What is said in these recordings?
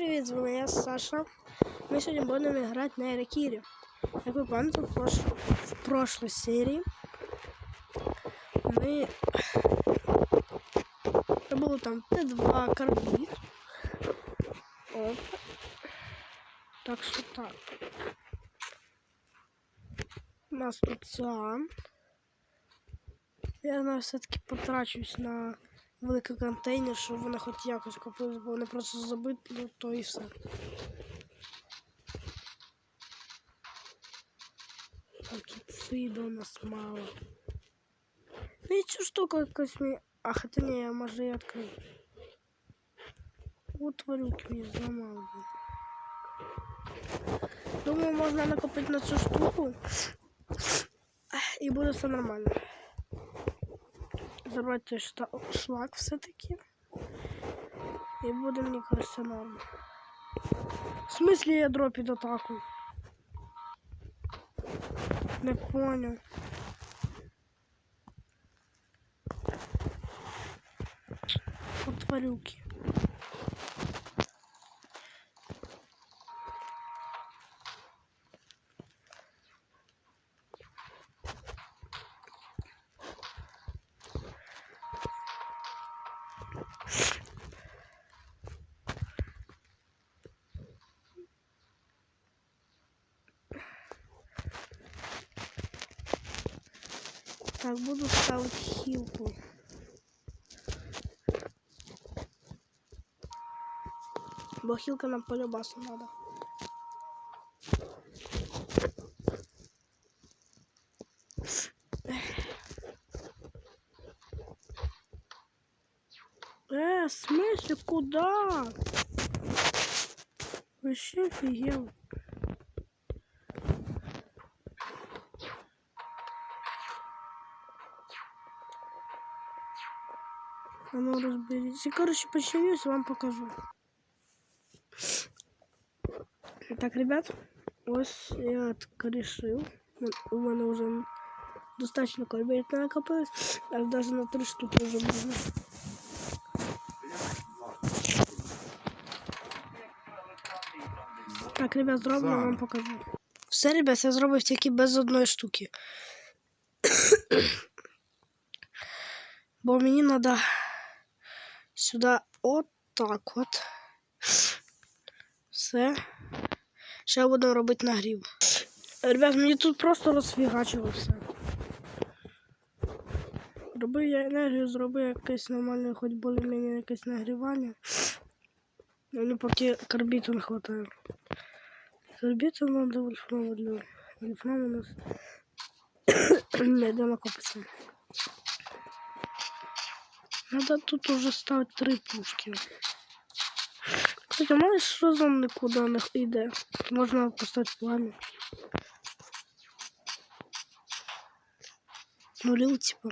привіт, з вами я Саша. Ми сьогодні будемо грати на Ерекірі. Як ви пам'ятаєте, в, прош... в прошлій серії ми Це було там Т2 карбід. Оп. Так що так. У нас тут циан. Я все-таки потрачусь на великий контейнер, щоб вона хоч якось купилась, бо вони просто забити, ну то і все. Акіциду у нас мало. Ну і цю штуку якось мені... А, хотя не, я може і відкрив. Вот тварюки мені зламав. блін. Думаю, можна накопити на цю штуку. І буде все нормально. Шта- шлак все-таки. І буде, мені кажется, норм. В смысле я дропить атаку? Не понял. Вот тварюки. Так, буду ставить хилку. Бо хилка нам полюбасу надо. Э, в смысле, куда? Вообще офигел. А ну разберитесь. И, короче, починюсь, вам покажу. Так, ребят, ось я открешил. У мене вже достатньо корбет накопилось. Аж даже на три штуки вже можна. Так, ребят, зроблю, я вам покажу. Все, ребят, я зробив тільки без одної штуки. Бо мені треба сюди от так от. Все. Ще будемо робити нагрів. Ребят, мені тут просто розфігачило все. Робив я енергію, зробив якесь нормальне, хоч більш-менш якесь нагрівання. Мені поки карбіту не вистачає. Карбіту треба вольфраму для вольфраму у нас не йде накопиться. Надо тут уже ставить три пушки. Кстати, можешь разом никуда не йде. Можна поставити пламя. Нулил, типа.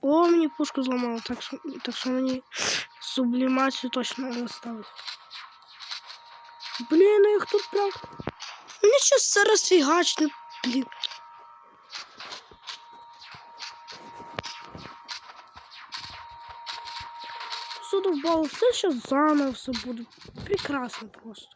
О, мені пушку зламало, так що, так що мені сублімацію точно не ставить. Блін, ну їх тут прям. Мені щось це розфігачне, блін. Задовбало, все ще заново все буде. Прекрасно просто.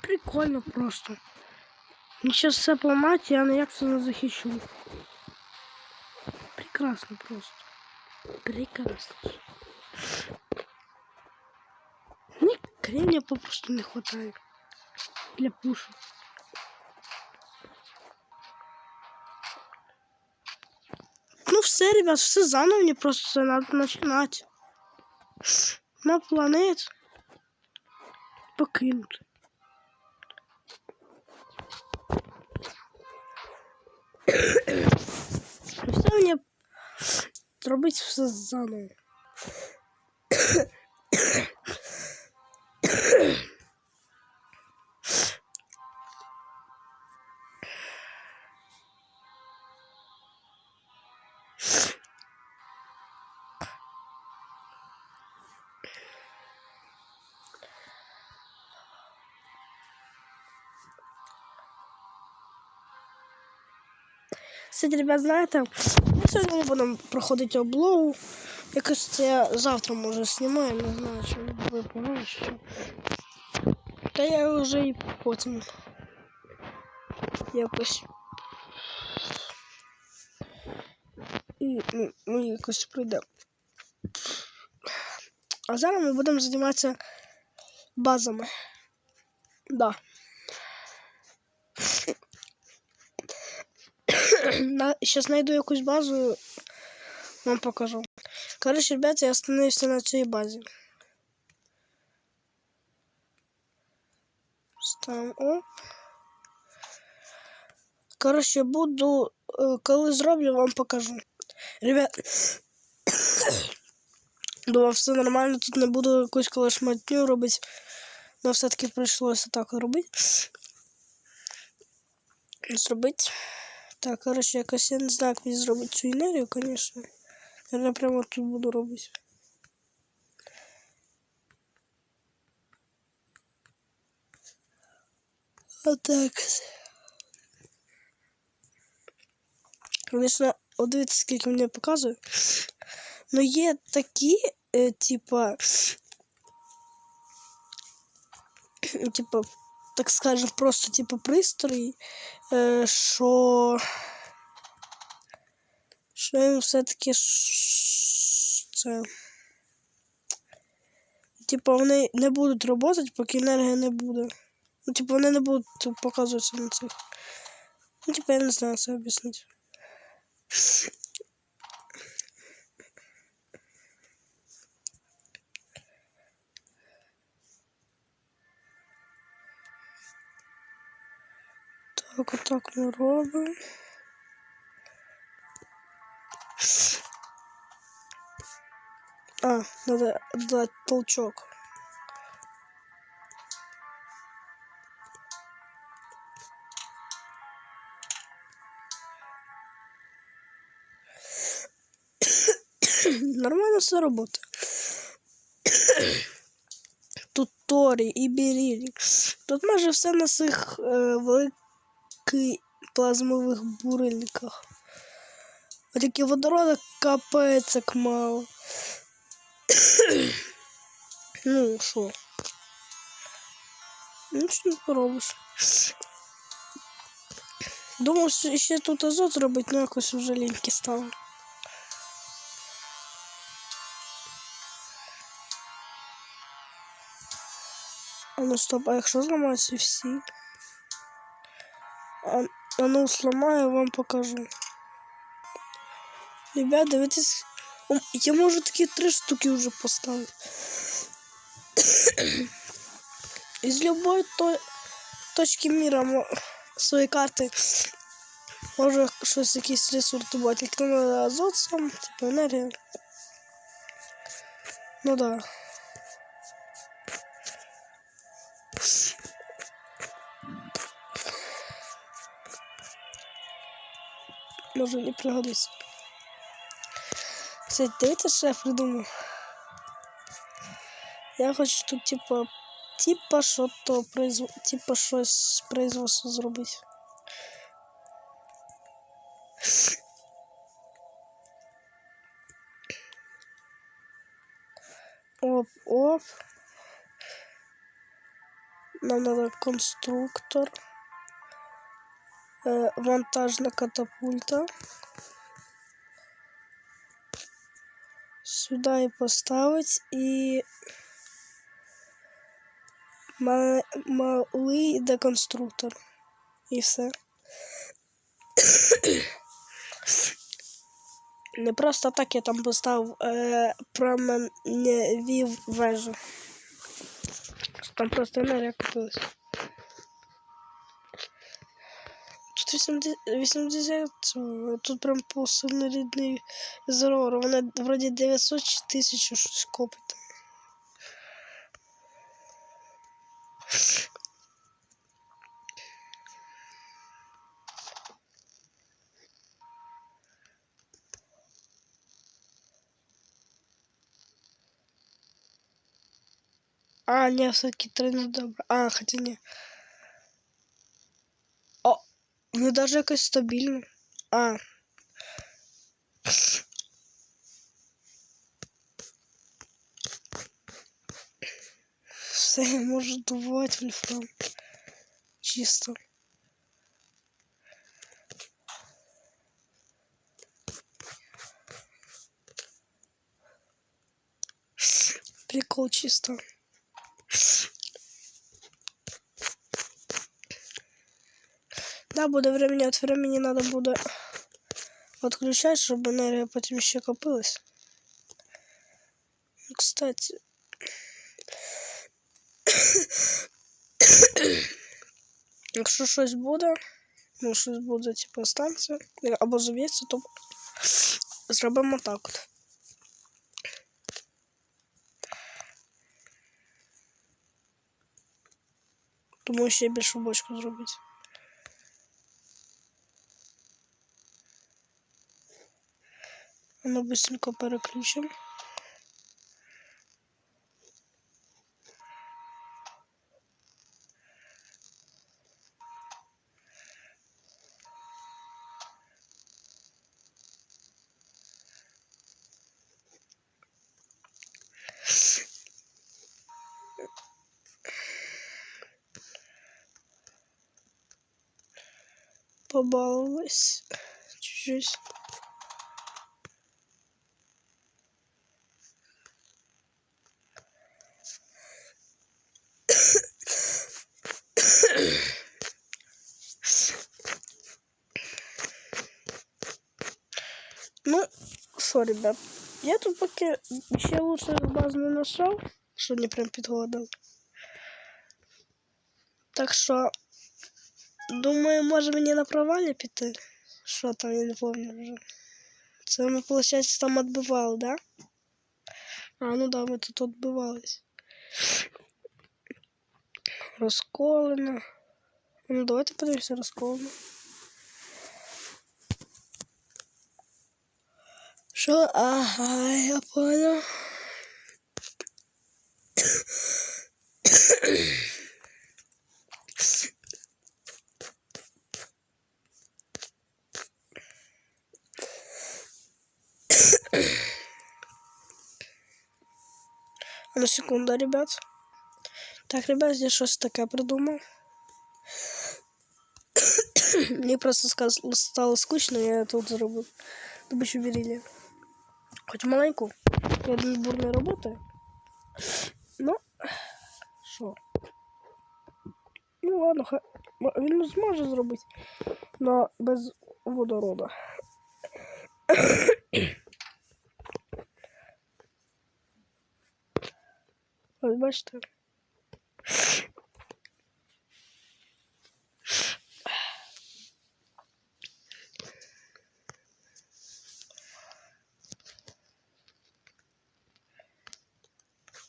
Прикольно просто. Мені зараз все поламати, я ніяк це не захищу. Прекрасно просто. Прекрасно. Мені кремня попросту не хватает для пушу. Ну все, ребят, все заново, мне просто надо начинать. На планет покинуть. Все мені зробити все заново. Кстати, ребят, знаєте, ми сьогодні не будемо проходити облогу. Якось це я завтра може знімаю, не знаю, чи ви поняли, чи що. Та я вже і потім якось. І ну, ми якось прийдемо. А зараз ми будемо займатися базами. Да. На, сейчас найду якусь базу, вам покажу. Короче, ребята, я остановился на цій базі. Ставим оп. Короче, буду, е, коли зроблю, вам покажу. Ребят, думав, все нормально, тут не буду якусь колошматню робити. Но все-таки прийшлося так робити. Зробити. Так, короче, якось я не знаю, як мені зробити цю енергію, звісно. Я прямо тут буду робити. Отак. Звісно, от дивіться, скільки мені показує. Ну є такі, е, типа, типа, так скажем, просто типа пристрої, е, що що він все-таки це. Типа вони не будуть працювати, поки енергії не буде. Ну, типа вони не будуть показуватися на цих. Ну, типа я не знаю, це об'яснити. Так, отак ми робимо. А, надо дать толчок. Нормально все работает. Тут Торі і Бірілік. Тут майже все на цих е, великих плазмових бурильниках. А тільки водорода капець як мало. ну, що? Нічого не поробиш. Думав, що ще тут азот робити, але якось вже ліньки стало. А ну стоп, а якщо зламаються всі? А, а ну сломаю, вам покажу. Ребят, дивитесь. О, Я можу такі три штуки вже поставити. Із любої то... точки міра мо... своєї карти може щось якийсь ресурс добувати. Тільки на азот сам, типу енергія. Ну да. Може не пригодиться. Кстати, дивіться, що я придумав. Я хочу тут, типа, типа що то произв... типа щось производство зробити. Оп, оп. Нам надо конструктор. Э, вантажна катапульта. Сюда і поставить і ма- малий деконструктор. І все. Не просто так я там поставив е, променевів вежу. Там просто енергія купилась. 80, 80 цього, тут прям посильнорідний зерор. Вона вроді 900 чи 1000 щось копить. А, не, все-таки три не добре. А, хотя не. Ну даже якось стабільно. А. Все, я можу добувати вольфрам. Чисто. Прикол чисто. Да, буде времени от времени надо буде отключать, чтобы энергия потом еще копилась. Ну, Кстати. Якщо щось буде, ну щось буде, типу, станція, або зов'ється, то зробимо так от. Тому ще більшу бочку зробити. Ну, быстренько переключимо. Побаловалась чуть-чуть. Что, ребят, я тут пока еще лучше баз не нашел, что не прям підгодив. Так що, думаю, може мені на провалі піти. Що там, я не пам'ятаю вже. Це ми, виходить, там відбивали, да? А, ну да, ми тут відбивались. Розколено. Ну, давайте подивимося розколено. Що? Ага, я понял. На секунду, ребят. Так, ребят, я щось таке придумав. Мені просто стало скучно, я тут зробив. Добычу берили. Хоть маленьку. Я думаю, бурная работа. Ну, що? Ну ладно, хай. Він зможе зробити, но без водорода. Ось бачите.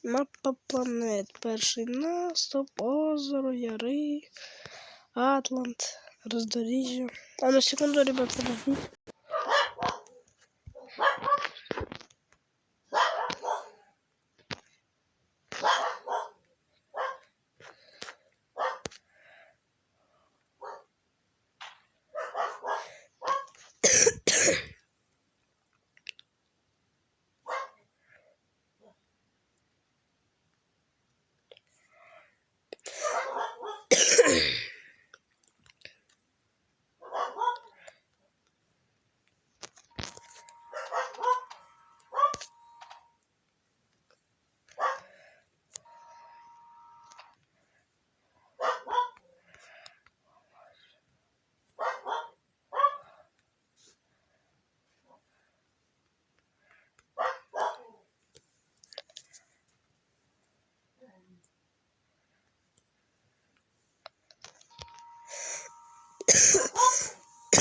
Мапа планет. Перший наступ, озеро, яри, Атлант, роздоріжжя. А на секунду, ребят,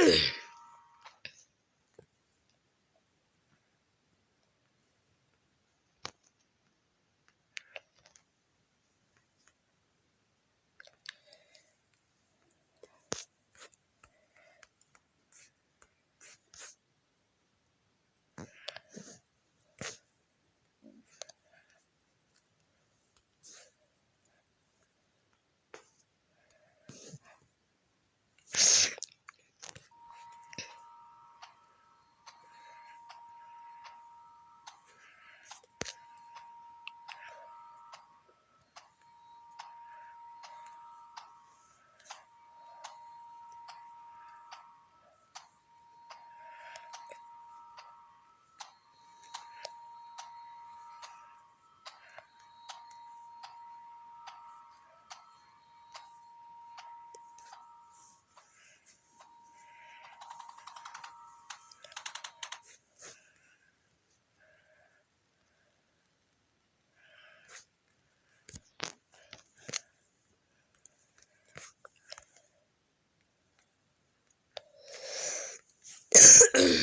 Ugh. Hey!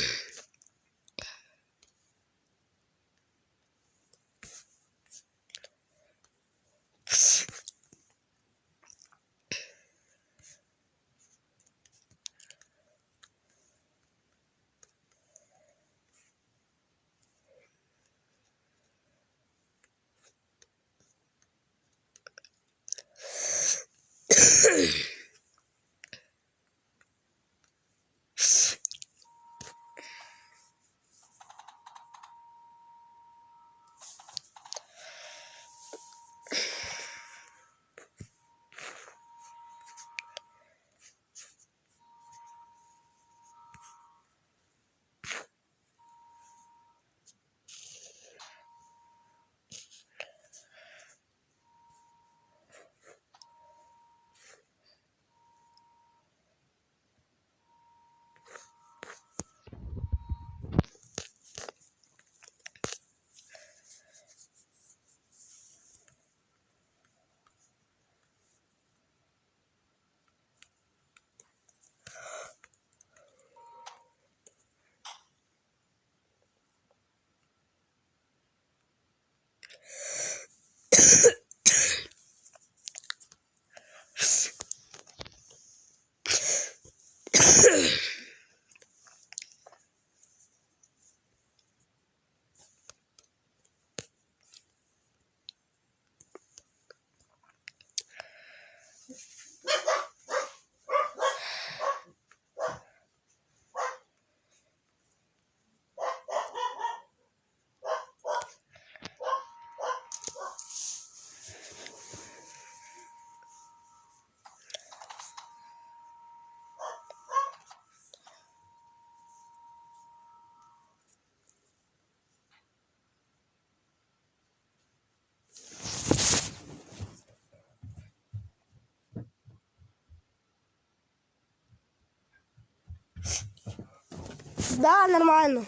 Да, нормально.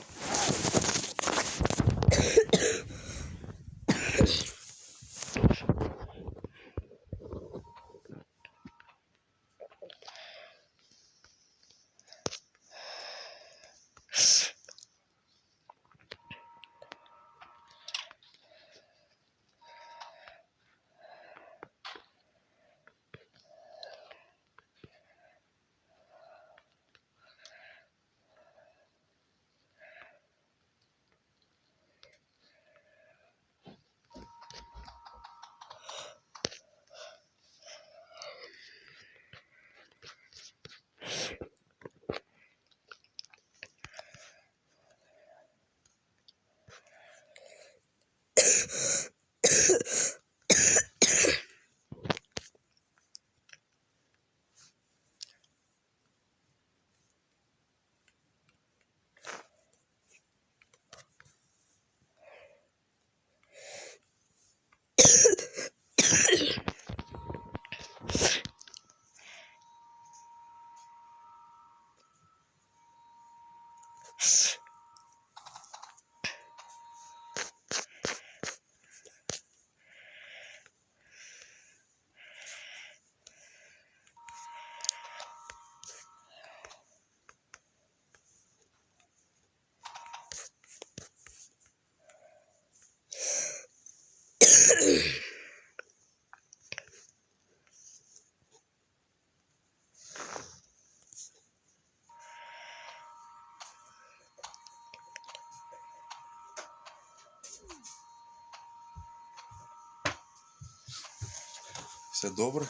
Все добре?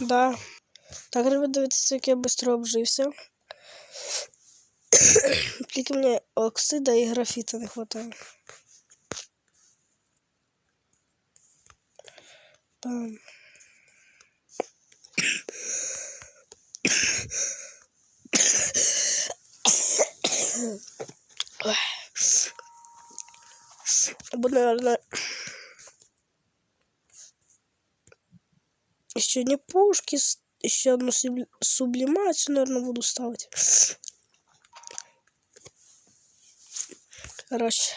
Да. Так, ребят, дивіться, як я швидко обжився. Тільки мені оксида і графіта не. Там. Ой. Або, наверное, еще не пушки, еще одну субли- сублимацию, наверное, буду ставить. Короче.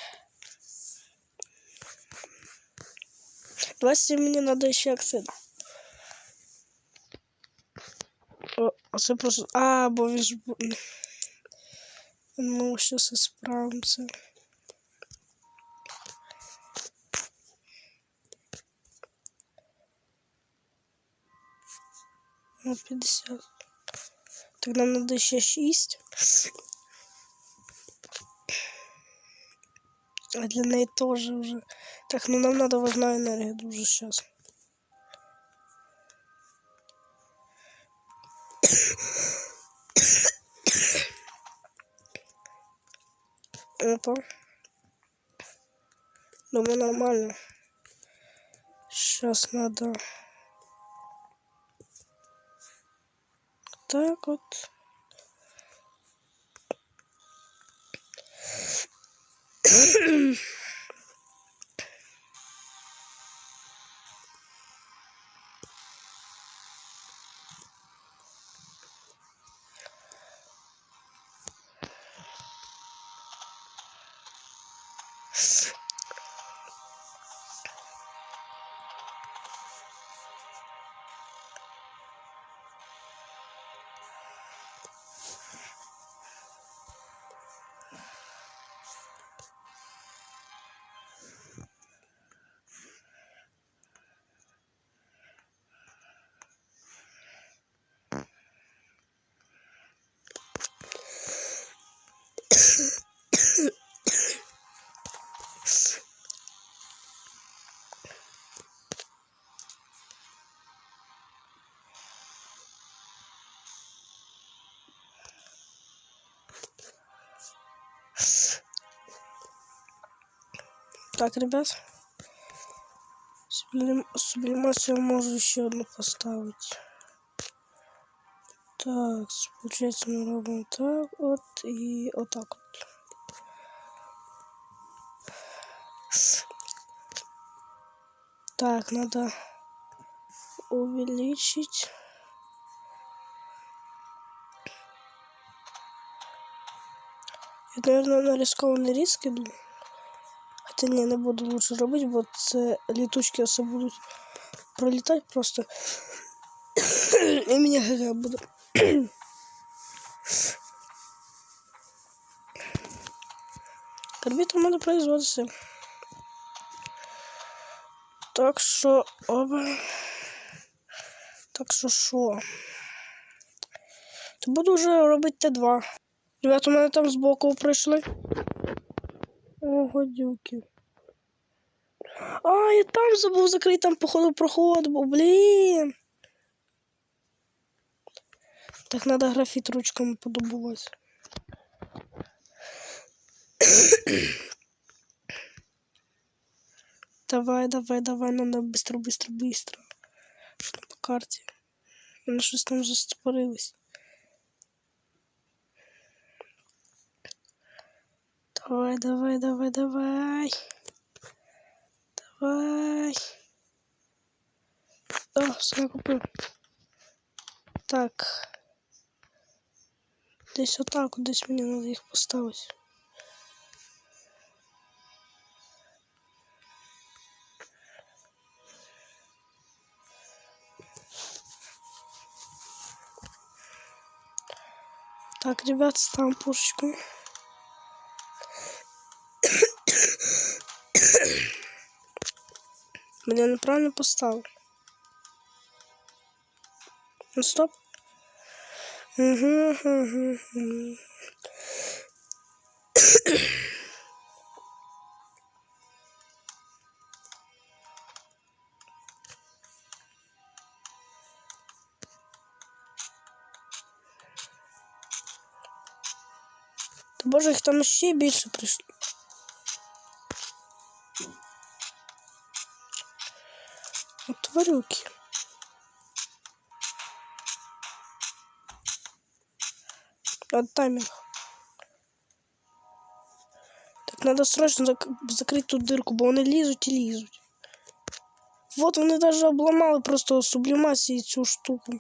Давайте мне надо еще. О, а це просто... А, бо Ну, сейчас справимся. Ну, 50. Так нам надо еще 6. А для ней тоже уже. Так, ну нам надо важна энергия уже сейчас. Опа. Думаю, нормально. Сейчас надо. Так вот. Так, ребят. Сублим... Сублимацию можно еще одну поставить. Так, получается мы робимо так вот и вот так вот. Так, надо увеличить. Я, наверное, на рискованный риск иду. Хотя не, не буду лучше робити, бо це літучки все будуть пролітати просто. І мені ГГ буде. Карбітом треба производитися. Так що оба. Так що що? То буду вже робити Т2. Ребята, у мене там збоку прийшли. О, гадюки. А, я там забув закрити, там походу проход був, блін. Так надо графіт ручками подобувати. Давай, давай, давай, надо быстро, быстро, быстро. Що там по карті? Воно щось там застопорилось. Давай, давай, давай, давай. Давай. О, все купив. Так. Десь отак, десь мені треба їх поставити. Так, ребят, ставим пушечку. Блін, я неправильно поставив. Ну, стоп. Угу, угу, угу. Та боже, їх там ще більше прийшло. От тварюки. От тайминг. Так, надо срочно зак закрити ту дирку, бо вони лізуть і лізуть. Вот вони даже обламали просто сублімації цю штуку.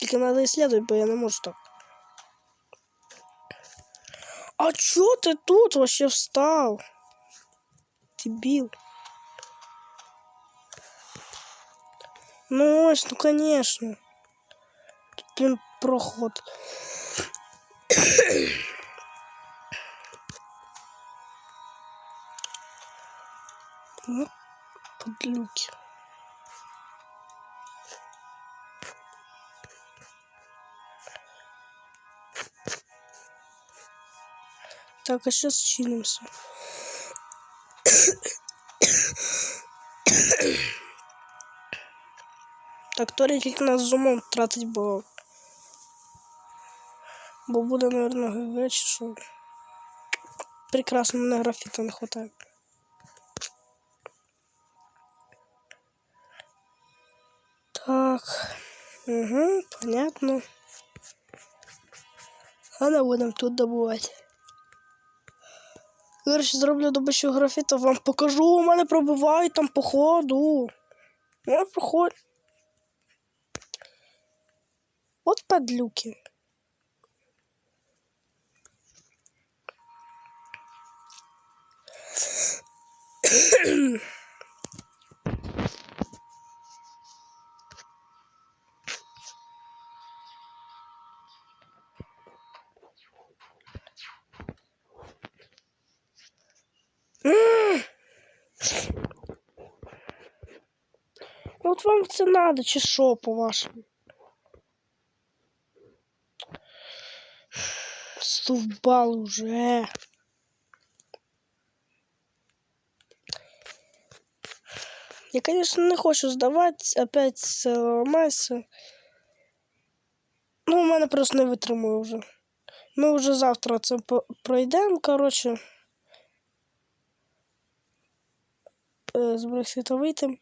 Тільки надо исследовать, бо я не можу так. А чё ты тут вообще встал? Дебил. Ну, ось, ну конечно. Тут, блин, проход. ну, подлюки. Так, а сейчас чинимся. Так, Торі тільки нас з умом тратить, бо. Бо буде, наверное, ГГ чи що. Прекрасно, мене графіта не хватає. Так. Угу, понятно. Не будемо тут добувати. Короче, зроблю добичу графіта, вам покажу, у мене пробивають там походу. Ну, проходь. От подлюки. М. От вам це надо, чи що, по-вашому? Стовбал уже. Я, конечно, не хочу здавати, опять все ламається. Ну, у мене просто не витримую вже. Ми вже завтра це пройдемо, коротше. Е, З Брексита вийти.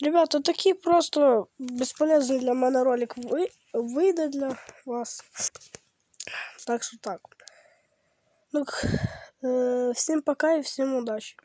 Ребята, такий просто безполезний для мене ролик ви- вийде для вас. Так що так. Ну, к- е, всім пока і всім удачі.